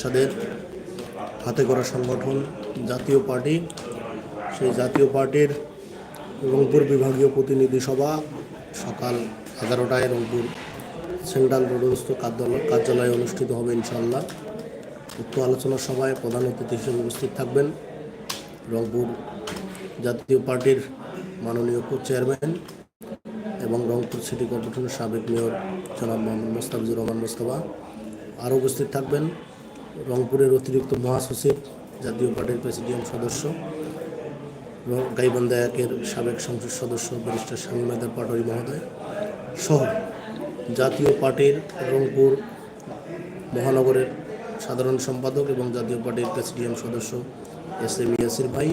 সাদের হাতে করা সংগঠন, জাতীয় পার্টি, সেই জাতীয় পার্টির রংপুর বিভাগীয় প্রতিনিধি সভা সকাল এগারোটায় রংপুর সেন্ট্রাল রোডস্থ কার্যালয় অনুষ্ঠিত হবে ইনশাল্লাহ উক্ত আলোচনা সভায় প্রধান অতিথি হিসেবে উপস্থিত থাকবেন রংপুর জাতীয় পার্টির মাননীয় কো চেয়ারম্যান এবং রংপুর সিটি কর্পোরেশনের সাবেক মেয়র জনাব মোহাম্মদ মোস্তাফিজুর রহমান মোস্তফা। আরও উপস্থিত থাকবেন রংপুরের অতিরিক্ত মহাসচিব, জাতীয় পার্টির প্রেসিডিয়াম সদস্য এবং গাইবান্ধা একের সাবেক সংসদ সদস্য ব্যারিস্টার স্বামীনাথের পাটোয়ারি মহোদয় সহ জাতীয় পার্টির রংপুর মহানগরের সাধারণ সম্পাদক এবং জাতীয় পার্টির প্রেসিডিয়াম সদস্য এস এম ইয়াসির ভাই,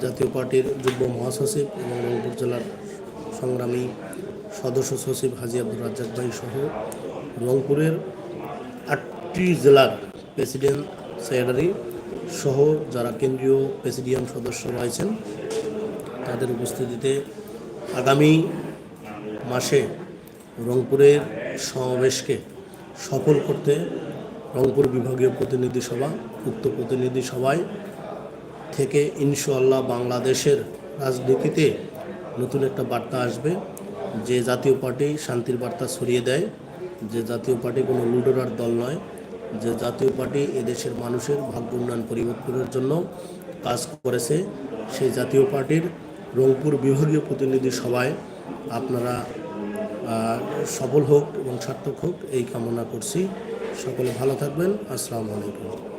জাতীয় পার্টির যুগ্ম মহাসচিব এবং রংপুর জেলার সংগ্রামী সদস্য সচিব হাজি আব্দুর রাজ্জাক ভাই সহ রংপুরের আটটি জেলার প্রেসিডেন্ট সেক্রেটারি সহ যারা কেন্দ্রীয় প্রেসিডিয়াম সদস্য রয়েছেন, তাদের উপস্থিতিতে আগামী মাসে রংপুরের সমাবেশকে সফল করতে রংপুর বিভাগীয় প্রতিনিধি সভা, উক্ত প্রতিনিধি সভায় থেকে ইনশাআল্লাহ বাংলাদেশের রাজনীতিতে নতুন একটা বার্তা আসবে। যে জাতীয় পার্টি শান্তির বার্তা ছড়িয়ে দেয়, যে জাতীয় পার্টি কোনো লুডোরার দল নয় যে জাতীয় পার্টি এদেশের মানুষের ভাগ্য উন্নয়ন পরিবর্তনের জন্য কাজ করেছে, সেই জাতীয় পার্টির রংপুর বিভাগীয় প্রতিনিধি সভায় আপনারা সফল হোক এবং সার্থক হোক এই কামনা করছি। সকলে ভালো থাকবেন। আসসালামু আলাইকুম।